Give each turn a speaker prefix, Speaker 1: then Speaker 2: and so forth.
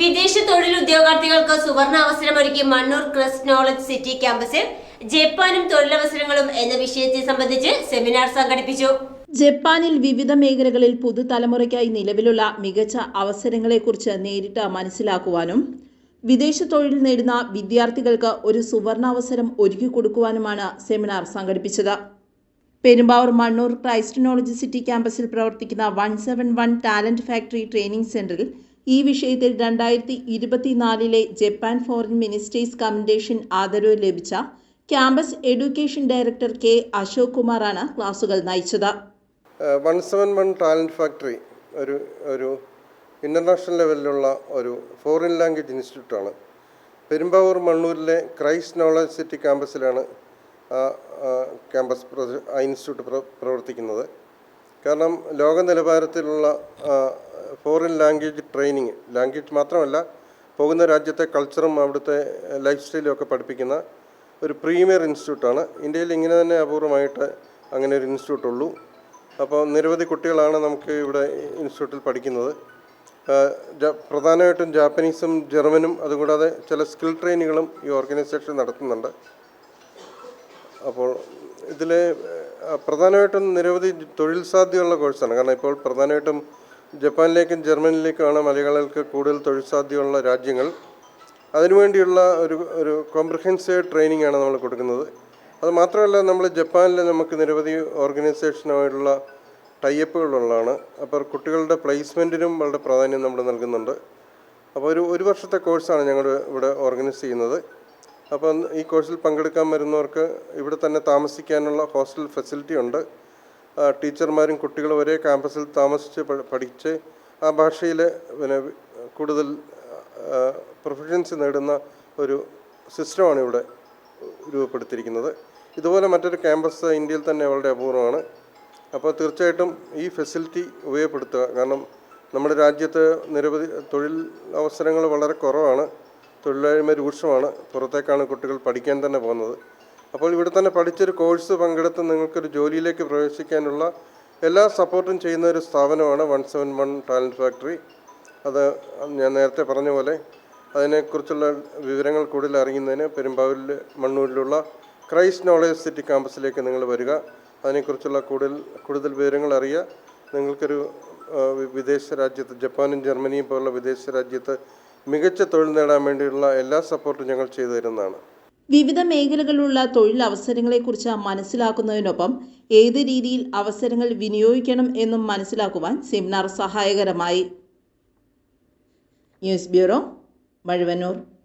Speaker 1: വിദേശ തൊഴിൽ ഉദ്യോഗാർത്ഥികൾക്ക് സുവർണ അവസരമൊരുക്കി മണ്ണൂർ ക്രസ്റ്റ് നോളജ് സിറ്റി ക്യാമ്പസിൽ ജപ്പാനും തൊഴിലവസരങ്ങളും എന്ന വിഷയത്തെ സംബന്ധിച്ച് സെമിനാർ സംഘടിപ്പിച്ചു.
Speaker 2: ജപ്പാനിൽ വിവിധ മേഖലകളിൽ പുതുതലമുറയ്ക്കായി നിലവിലുള്ള മികച്ച അവസരങ്ങളെക്കുറിച്ച് നേരിട്ട് മനസ്സിലാക്കുവാനും വിദേശ തൊഴിൽ നേടുന്ന വിദ്യാർത്ഥികൾക്ക് ഒരു സുവർണാവസരം ഒരുക്കിക്കൊടുക്കുവാനുമാണ് സെമിനാർ സംഘടിപ്പിച്ചത്. Perumbavoor Mannoor Christ knowledge city ക്യാമ്പസിൽ പ്രവർത്തിക്കുന്ന one seven one talent factory training സെന്ററിൽ ഈ വിഷയത്തിൽ രണ്ടായിരത്തി ഇരുപത്തിനാലിലെ ജപ്പാൻ ഫോറിൻ മിനിസ്റ്റേഴ്സ് കമൻഡേഷൻ ആദരവ് ലഭിച്ച campus education director K Ashok കുമാറാണ് ക്ലാസുകൾ നയിച്ചത്.
Speaker 3: One seven one talent factory ഒരു ഒരു ഇന്റർനാഷണൽ ലെവലിലുള്ള ഒരു ഫോറിൻ ലാംഗ്വേജ് ഇൻസ്റ്റിറ്റ്യൂട്ടാണ്. പെരുമ്പാവൂർ മണ്ണൂരിലെ ക്രൈസ്റ്റ് നോളജ് സിറ്റി ക്യാമ്പസിലാണ് ക്യാമ്പസ് ആ ഇൻസ്റ്റിറ്റ്യൂട്ട് പ്രവർത്തിക്കുന്നത്. കാരണം ലോക നിലവാരത്തിലുള്ള ഫോറിൻ ലാംഗ്വേജ് ട്രെയിനിങ് ലാംഗ്വേജ് മാത്രമല്ല പോകുന്ന രാജ്യത്തെ കൾച്ചറും അവിടുത്തെ ലൈഫ് സ്റ്റൈലും ഒക്കെ പഠിപ്പിക്കുന്ന ഒരു പ്രീമിയർ ഇൻസ്റ്റിറ്റ്യൂട്ടാണ് ഇന്ത്യയിൽ ഇങ്ങനെ തന്നെ അപൂർവമായിട്ട് അങ്ങനെ ഒരു ഇൻസ്റ്റിറ്റ്യൂട്ട് ഉള്ളൂ. അപ്പോൾ നിരവധി കുട്ടികളാണ് നമുക്ക് ഇവിടെ ഇൻസ്റ്റിറ്റ്യൂട്ടിൽ പഠിക്കുന്നത്. പ്രധാനമായിട്ടും ജാപ്പനീസും ജർമ്മനും അതുകൂടാതെ ചില സ്കിൽ ട്രെയിനിങ്ങുകളും ഈ ഓർഗനൈസേഷൻ നടത്തുന്നുണ്ട്. അപ്പോൾ ഇതിൽ പ്രധാനമായിട്ടും നിരവധി തൊഴിൽ സാധ്യതയുള്ള കോഴ്സാണ് കാരണം ഇപ്പോൾ പ്രധാനമായിട്ടും ജപ്പാനിലേക്കും ജർമ്മനിയിലേക്കുമാണ് മലയാളികൾക്ക് കൂടുതൽ തൊഴിൽ സാധ്യതയുള്ള രാജ്യങ്ങൾ. അതിനുവേണ്ടിയുള്ള ഒരു ഒരു കോംപ്രഹെൻസീവ് ട്രെയിനിങ് ആണ് നമ്മൾ കൊടുക്കുന്നത്. അത് മാത്രമല്ല നമ്മൾ ജപ്പാനിൽ നമുക്ക് നിരവധി ഓർഗനൈസേഷനുമായിട്ടുള്ള ടൈപ്പുകളുള്ളതാണ് അപ്പോൾ കുട്ടികളുടെ പ്ലേസ്മെന്റിനും വളരെ പ്രാധാന്യം നമ്മൾ നൽകുന്നുണ്ട്. അപ്പോൾ ഒരു ഒരു വർഷത്തെ കോഴ്സാണ് ഞങ്ങൾ ഇവിടെ ഓർഗനൈസ് ചെയ്യുന്നത്. അപ്പം ഈ കോഴ്സിൽ പങ്കെടുക്കാൻ വരുന്നവർക്ക് ഇവിടെ തന്നെ താമസിക്കാനുള്ള ഹോസ്റ്റൽ ഫെസിലിറ്റി ഉണ്ട്. ടീച്ചർമാരും കുട്ടികളും ഒരേ ക്യാമ്പസിൽ താമസിച്ച് പഠിച്ച് ആ ഭാഷയിൽ പിന്നെ കൂടുതൽ പ്രൊഫഷൻസി നേടുന്ന ഒരു സിസ്റ്റമാണ് ഇവിടെ രൂപപ്പെടുത്തിയിരിക്കുന്നത്. ഇതുപോലെ മറ്റൊരു ക്യാമ്പസ് ഇന്ത്യയിൽ തന്നെ വളരെ അപൂർവമാണ്. അപ്പോൾ തീർച്ചയായിട്ടും ഈ ഫെസിലിറ്റി ഉപയോഗപ്പെടുത്തുക. കാരണം നമ്മുടെ രാജ്യത്ത് നിരവധി തൊഴിൽ അവസരങ്ങൾ വളരെ കുറവാണ്. തൊഴിലില്ലായ്മ രൂക്ഷമാണ്. പുറത്തേക്കാണ് കുട്ടികൾ പഠിക്കാൻ തന്നെ പോകുന്നത്. അപ്പോൾ ഇവിടെ തന്നെ പഠിച്ചൊരു കോഴ്സ് പങ്കെടുത്ത് നിങ്ങൾക്കൊരു ജോലിയിലേക്ക് പ്രവേശിക്കാനുള്ള എല്ലാ സപ്പോർട്ടും ചെയ്യുന്ന ഒരു സ്ഥാപനമാണ് one seven one talent factory. അത് ഞാൻ നേരത്തെ പറഞ്ഞ പോലെ അതിനെക്കുറിച്ചുള്ള വിവരങ്ങൾ കൂടുതൽ അറിയുന്നതിന് പെരുമ്പാവൂരിൽ മണ്ണൂരിലുള്ള ക്രൈസ്റ്റ് നോളേജ് സിറ്റി ക്യാമ്പസിലേക്ക് നിങ്ങൾ വരിക. അതിനെക്കുറിച്ചുള്ള കൂടുതൽ കൂടുതൽ വിവരങ്ങൾ അറിയുക. നിങ്ങൾക്കൊരു വിദേശ രാജ്യത്ത് ജപ്പാനും ജർമ്മനിയും പോലുള്ള വിദേശ രാജ്യത്ത് മികച്ച തൊഴിൽ നേടാൻ വേണ്ടിയുള്ള എല്ലാ സപ്പോർട്ടും ഞങ്ങൾ ചെയ്തു തരുന്നതാണ്.
Speaker 2: വിവിധ മേഖലകളിലുള്ള തൊഴിലവസരങ്ങളെക്കുറിച്ച് മനസ്സിലാക്കുന്നതിനൊപ്പം ഏത് രീതിയിൽ അവസരങ്ങൾ വിനിയോഗിക്കണം എന്നും മനസ്സിലാക്കുവാൻ സെമിനാർ സഹായകരമായി. News bureau Mazhuvannoor.